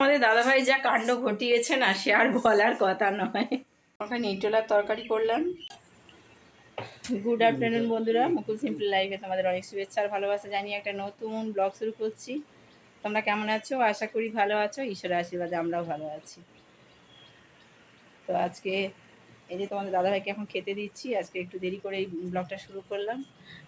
আমাদের দাদাভাই যা কাণ্ড ঘটিয়েছে না, সে আর বলার কথা নয়। ওখানে নিটোলার তরকারি করলাম। গুড আফটারনুন বন্ধুরা। মুকুল সিম্পল লাইফে তোমাদের অনেক শুভেচ্ছা আর ভালোবাসা জানিয়ে একটা নতুন ব্লগ শুরু করছি। তোমরা কেমন আছো? আশা করি ভালো আছো। ঈশ্বরের আশীর্বাদে আমরাও ভালো আছি। তো আজকে এই যে তোমাদের দাদাভাইকে এখন খেতে দিচ্ছি, আজকে একটু দেরি করে এই ব্লগটা শুরু করলাম।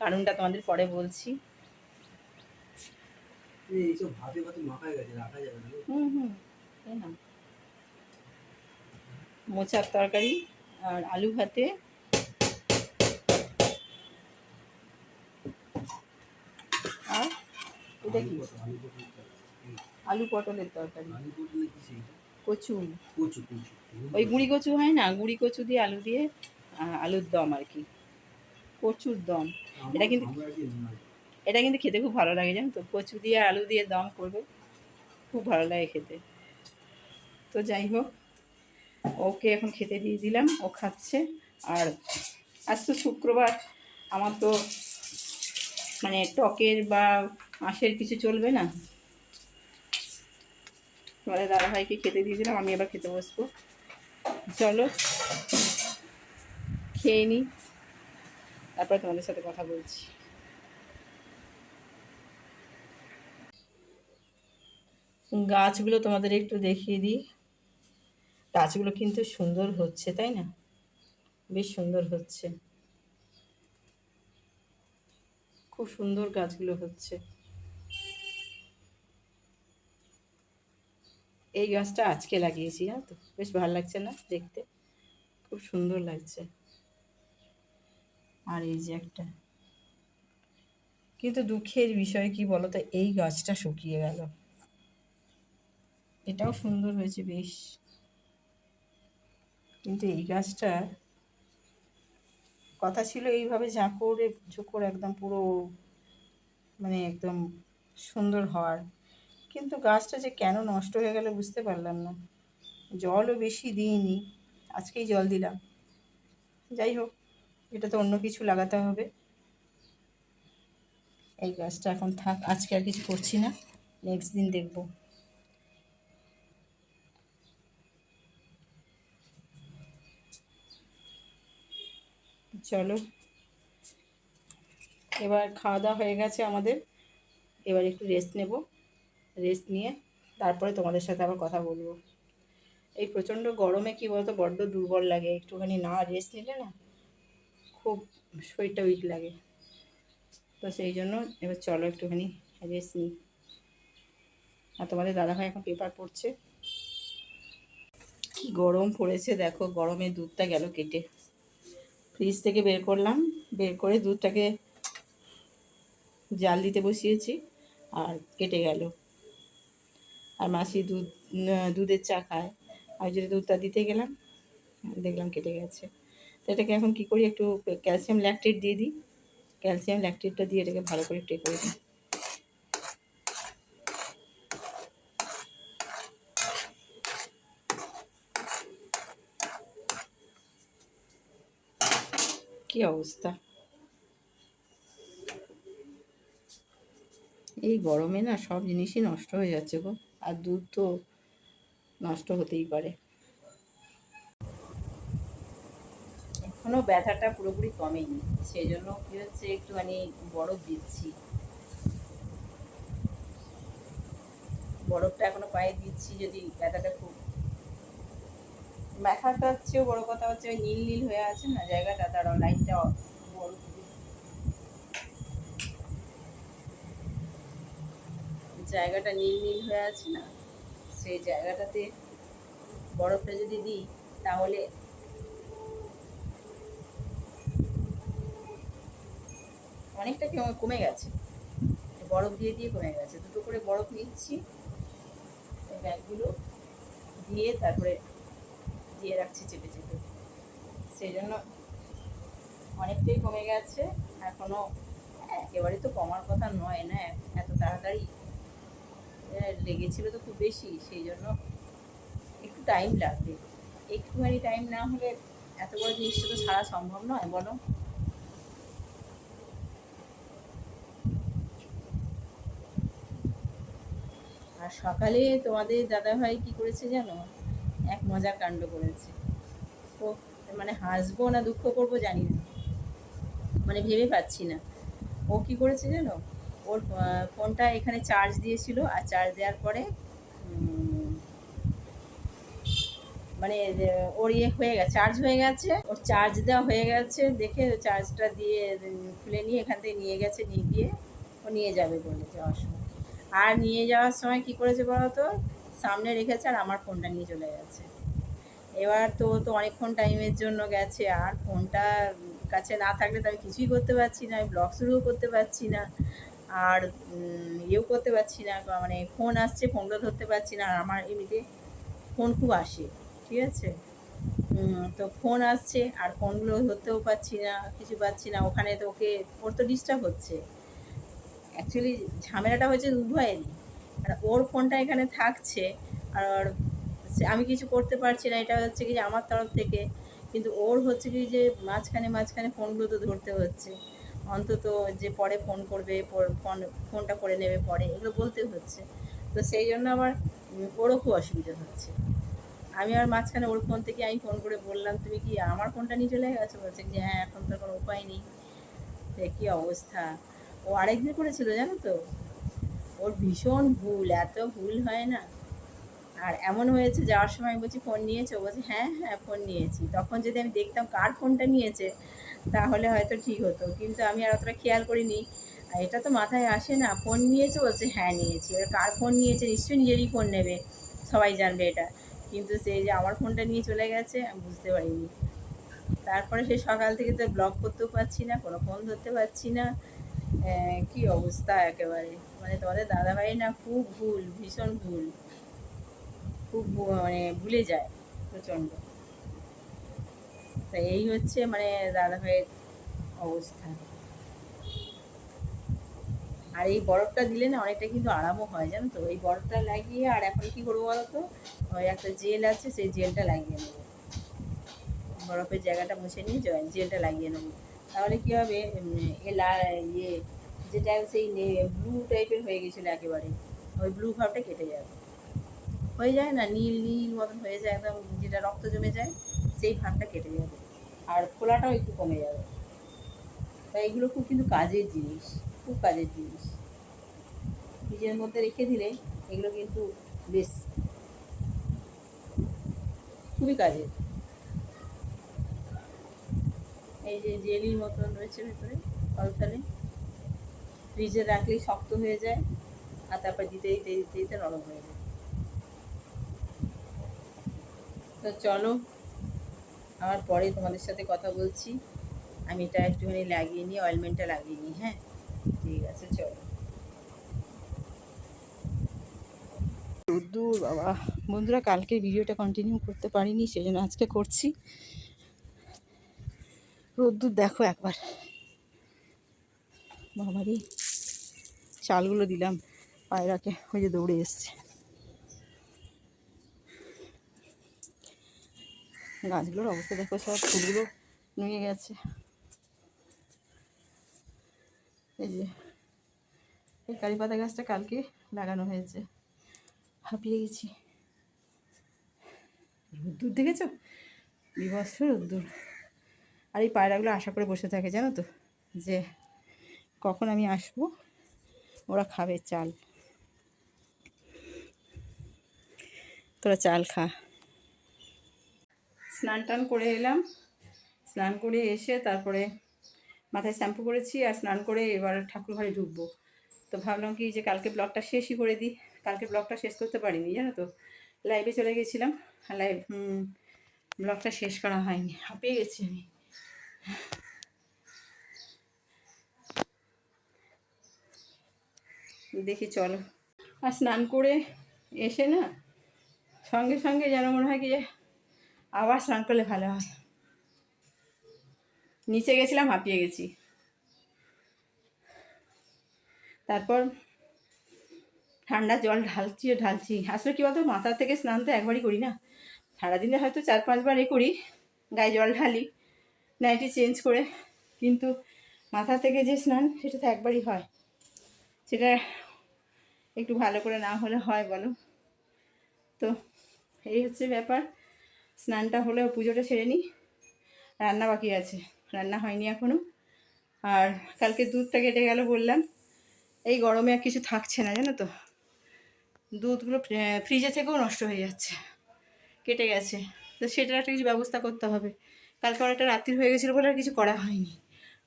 কারণটা তোমাদের পরে বলছি। এইসব ভাতে ভাতে মাখায় গেছে রাখা যাবে না। হুম হুম এই মোচার তরকারি আর আলু ভাতে। আর এটা কি? আলু পটলের তরকারি। কচু। কচু কচু। ওই গুঁড়ি কচু হয় না? গুঁড়ি কচু দিয়ে আলু দিয়ে আলুর দম আর কি। কচুর দম। এটা কিন্তু-। এটা কিন্তু খেতে খুব ভালো লাগে, জানো তো? কচু দিয়ে, আলু দিয়ে দম করবে, খুব ভালো লাগে খেতে। তো যাই হোক, ওকে এখন খেতে দিয়ে দিলাম, ও খাচ্ছে। আর আজ তো শুক্রবার, আমার তো মানে টকের বা আঁশের কিছু চলবে না। তোমাদের দাদাভাইকে খেতে দিয়ে দিলাম, আমি এবার খেতে বসবো। চলো, খেয়ে নিই তারপরে তোমাদের সাথে কথা বলছি। গাছগুলো তোমাদের একটু দেখিয়ে দিই। গাছগুলো কিন্তু সুন্দর হচ্ছে, তাই না? বেশ সুন্দর হচ্ছে। খুব সুন্দর গাছগুলো হচ্ছে। এই গাছটা আজকে লাগিয়েছি, জানো তো? বেশ ভালো লাগছে না দেখতে? খুব সুন্দর লাগছে। আর এই যে একটা। কিন্তু দুঃখের বিষয় কি বলতো? এই গাছটা শুকিয়ে গেল। এটাও সুন্দর হয়েছে বেশ। কিন্তু এই গাছটা কথা ছিল এইভাবে ঝাঁকড়ে ঝুঁকর একদম পুরো মানে একদম সুন্দর হওয়ার। কিন্তু গাছটা যে কেন নষ্ট হয়ে গেল বুঝতে পারলাম না। জলও বেশি দিইনি, আজকেই জল দিলাম। যাই হোক, এটা তো অন্য কিছু লাগাতে হবে। এই গাছটা এখন থাক, আজকে আর কিছু করছি না। নেক্সট দিন দেখব। চলো। এবার খাওয়া দাওয়া হয়ে গেছে আমাদের। এবার একটু রেস্ট নেব। রেস্ট নিয়ে তারপরে তোমাদের সাথে আবার কথা বলব। এই প্রচণ্ড গরমে কি বলতো, বড্ড দুর্বল লাগে। একটুখানি না রেস্ট নিলে না খুব শরীরটা উইক লাগে। তো সেই জন্য এবার চলো একটুখানি রেস্ট নিই। আর তোমাদের দাদাভাই এখন পেপার পড়ছে। কি গরম পড়েছে দেখো, গরমে দুধটা গেল কেটে। ফ্রিজ থেকে বের করলাম। বের করে দুধটাকে জাল দিতে বসিয়েছি আর কেটে গেল। আর মাসি দুধ দুধের চা খায়। আর যদি দুধটা দিতে গেলাম, দেখলাম কেটে গেছে। তো এটাকে এখন কি করি, একটু ক্যালসিয়াম ল্যাকটেট দিয়ে দিই। ক্যালসিয়াম ল্যাকটেটটা দিয়ে এটাকে ভালো করে টে করে দিই। কি অবস্থা? এই গরমে না সব জিনিসই নষ্ট হয়ে যাচ্ছে গো, আর দুধ তো নষ্ট হতেই পারে। এখনও ব্যথাটা পুরোপুরি কমেনি সেই জন্য কি হচ্ছে একটুখানি বরফ দিচ্ছি। বরফটা এখনও পায়ে দিচ্ছি, যদি ব্যথাটা খুব ব্যথাটার চেয়েও বড় কথা হচ্ছে ওই নীল নীল হয়ে আছে না, জায়গাটা তার লাইনটা জায়গাটা নীল নীল হয়ে আছে না, সেই জায়গাটাতে বরফটা যদি দিই, তাহলে অনেকটা কমে গেছে? বরফ দিয়ে দিয়ে কমে গেছে। দুটো করে বরফ নিচ্ছি ব্যাগগুলো দিয়ে তারপরে দিয়ে রাখছি চেপে চেপে। সেই জন্য অনেকটাই কমে গেছে, এখনও একেবারে তো কমার কথা নয় না, এত তাড়াতাড়ি লেগেছিল তো খুব বেশি সেই জন্য একটু টাইম লাগবে। একটুখানি টাইম না হলে এত বড় জিনিসটা তো সারা সম্ভব নয়, বলো। আর সকালে তোমাদের দাদাভাই কি করেছে জানো? এক মজার কাণ্ড করেছে। ও মানে হাসবো না দুঃখ করব জানি না। মানে ভেবে পাচ্ছি না। ও কি করেছে জানো? ওর ফোনটা এখানে চার্জ দিয়েছিল আর চার্জ দেওয়ার পরে মানে ওর ইয়ে হয়ে গেছে চার্জ হয়ে গেছে। ওর চার্জ দেওয়া হয়ে গেছে, দেখে চার্জটা দিয়ে, খুলে নিয়ে এখান থেকে নিয়ে গেছে, নিয়ে গিয়ে ও নিয়ে যাবে বলে যাওয়ার সময়। আর নিয়ে যাওয়ার সময় কি করেছে বলো তো সামনে রেখেছে আর আমার ফোনটা নিয়ে চলে গেছে। এবার তো তো অনেকক্ষণ টাইমের জন্য গেছে, আর ফোনটা কাছে না থাকলে তো আমি কিছুই করতে পারছি না, আমি ব্লগ শুরুও করতে পারছি না, আর ইয়েও করতে পারছি না মানে ফোন আসছে, ফোনটা ধরতে পারছি না, আর আমার এমনিতে ফোন খুব আসে, ঠিক আছে? তো ফোন আসছে, আর ফোনগুলো ধরতেও পারছি না, কিছু পাচ্ছি না, ওখানে তো ওকে, ওর তো ডিস্টার্ব হচ্ছে। অ্যাকচুয়ালি ঝামেলাটা হয়েছে উভয়েরই আর ওর ফোনটা এখানে থাকছে। আর আমি কিছু করতে পারছি না, এটা হচ্ছে কি যে আমার তরফ থেকে। কিন্তু ওর হচ্ছে কি যে মাঝখানে মাঝখানে ফোনগুলো তো ধরতে হচ্ছে। অন্তত যে পরে ফোন করবে ফোন, ফোনটা করে নেবে পরে, এগুলো বলতে হচ্ছে। তো সেই জন্য আমার ওরও খুব অসুবিধা হচ্ছে। আমি আর মাঝখানে ওর ফোন থেকে আমি ফোন করে বললাম, তুমি কি আমার ফোনটা নিয়ে চলে গেছো? বলছে যে হ্যাঁ এখন তো কোনো উপায় নেই। কী অবস্থা? ও আরেকদিন করেছিল, জানো তো? ওর ভীষণ ভুল, এত ভুল হয় না। আর এমন হয়েছে, যাওয়ার সময় আমি বলছি, ফোন নিয়েছো? বলছে হ্যাঁ হ্যাঁ ফোন নিয়েছি। তখন যদি আমি দেখতাম কার ফোনটা নিয়েছে, তাহলে হয়তো ঠিক হতো। কিন্তু আমি আর অতটা খেয়াল করিনি। এটা তো মাথায় আসে না, ফোন নিয়েছে? বলছে হ্যাঁ নিয়েছি। এবার কার ফোন নিয়েছে, নিশ্চয়ই নিজেরই ফোন নেবে, সবাই জানবে এটা। কিন্তু সেই যে আমার ফোনটা নিয়ে চলে গেছে, আমি বুঝতে পারিনি। তারপরে সেই সকাল থেকে তো ব্লগ করতেও পারছি না, কোনো ফোন ধরতে পারছি না। কি অবস্থা একেবারে? মানে তোমাদের দাদাভাই না খুব ভুল, ভীষণ ভুল। খুব মানে ভুলে যায় প্রচণ্ড। তা এই হচ্ছে মানে দাদাভাইয়ের অবস্থা। আর এই বরফটা দিলে না অনেকটা কিন্তু আরামও হয়, জানো তো? এই বরফটা লাগিয়ে আর এখন কি করব বলো তো? ওই একটা জেল আছে, সেই জেলটা লাগিয়ে নেব। বরফের জায়গাটা মুছে নিয়ে জয়- জেলটা লাগিয়ে নেব। তাহলে কি হবে? এ ইয়ে যেটা সেই ব্লু টাইপের হয়ে গেছিল একেবারে। ওই ব্লু ভাবটা কেটে যাবে। হয়ে যায় না? নীল নীল মতন হয়ে যায় একদম, যেটা রক্ত জমে যায়, সেই ভাবটা কেটে যাবে। আর ফোলাটাও একটু কমে যাবে। তা এগুলো খুব কিন্তু কাজের জিনিস, খুব কাজের জিনিস। নিজের মধ্যে রেখে দিলে এগুলো কিন্তু বেশ, খুবই কাজের। এই যে জেলির মতন রয়েছে ভেতরে, কলতালে। ফ্রিজে রাখলেই শক্ত হয়ে যায়, আর তারপর দিতে দিতে দিতে দিতে নরম হয়ে যায়। তো চলো, আবার পরে তোমাদের সাথে কথা বলছি। আমি এটা একটুখানি লাগিয়ে নিই অয়েলমেন্টটা লাগিয়ে নিই হ্যাঁ? ঠিক আছে, চলো। বাবা। বন্ধুরা কালকে ভিডিওটা কন্টিনিউ করতে পারিনি সেই জন্য আজকে করছি। রোদ্দুর দেখো একবার। বাবারই চালগুলো দিলাম, পায়রাকে, ওই যে দৌড়ে এসছে। গাছগুলোর অবস্থা দেখো, সব ফুলগুলো নুয়ে গেছে। এই যে, এই কারি পাতা গাছটা কালকে লাগানো হয়েছে। হাঁপিয়ে গেছি। রোদ্দুর দেখেছ? বিভৎস রোদ্দুর। আর এই পায়রাগুলো আশা করে বসে থাকে, জানো তো? যে কখন আমি আসব? ওরা খাবে চাল। তোরা চাল খা। স্নান টান করে এলাম। স্নান করে এসে তারপরে মাথায় শ্যাম্পু করেছি আর স্নান করে এবার ঠাকুর ঘরে ঢুকবো। তো ভাবলাম কি যে কালকে ব্লগটা শেষই করে দিই। কালকে ব্লগটা শেষ করতে পারিনি, জানো তো? লাইভে চলে গেছিলাম। লাইভ ব্লগটা শেষ করা হয়নি। হাঁপিয়ে গেছি আমি। দেখি চলো। আর স্নান করে এসে না সঙ্গে সঙ্গে যেন মনে হয় কি যে আবার স্নান করলে ভালো হয়। নিচে গেছিলাম, হাঁপিয়ে গেছি। তারপর ঠান্ডা জল ঢালছি ও ঢালছি। আসলে কী বলতো, মাথা থেকে স্নান তো একবারই করি না। সারাদিনে হয়তো চার পাঁচবার এ করি, গায়ে জল ঢালি। নাইটি চেঞ্জ করে, কিন্তু মাথা থেকে যে স্নান সেটা তো একবারই হয়। সেটা একটু ভালো করে না হলে হয় বলো। তো এই হচ্ছে ব্যাপার। স্নানটা হলেও পুজোটা সেরে নিই। রান্না বাকি আছে, রান্না হয়নি এখনও আর কালকে দুধটা কেটে গেল বললাম। এই গরমে আর কিছু থাকছে না, জানো তো। দুধগুলো ফ্রিজে থেকেও নষ্ট হয়ে যাচ্ছে। কেটে গেছে। তো সেটার একটা কিছু ব্যবস্থা করতে হবে। কালকে অনেকটা রাত্রি হয়ে গেছিল বলে আর কিছু করা হয়নি।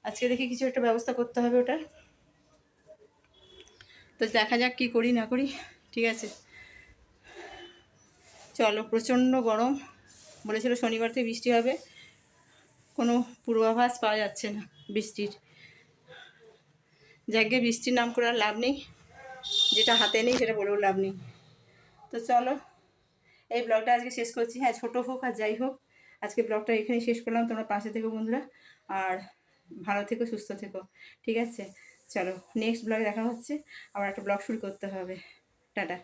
আজকে দেখি কিছু একটা ব্যবস্থা করতে হবে ওটার তো দেখা যাক কী করি না করি, ঠিক আছে? চলো, প্রচণ্ড গরম। বলেছিল শনিবার থেকে বৃষ্টি হবে। কোনো পূর্বাভাস পাওয়া যাচ্ছে না বৃষ্টির। যাকে বৃষ্টির নাম করে আর লাভ নেই, যেটা হাতে নেই সেটা বলেও লাভ নেই। তো চলো, এই ব্লগটা আজকে শেষ করছি। হ্যাঁ ছোটো হোক আর যাই হোক। আজকে ব্লগটা এখানেই শেষ করলাম। তোমরা পাশে থেকো বন্ধুরা, আর ভালো থেকো, সুস্থ থেকো। ঠিক আছে? চলো নেক্সট ব্লগে দেখা হচ্ছে। আবার একটা ব্লগ শুরু করতে হবে। টাটা।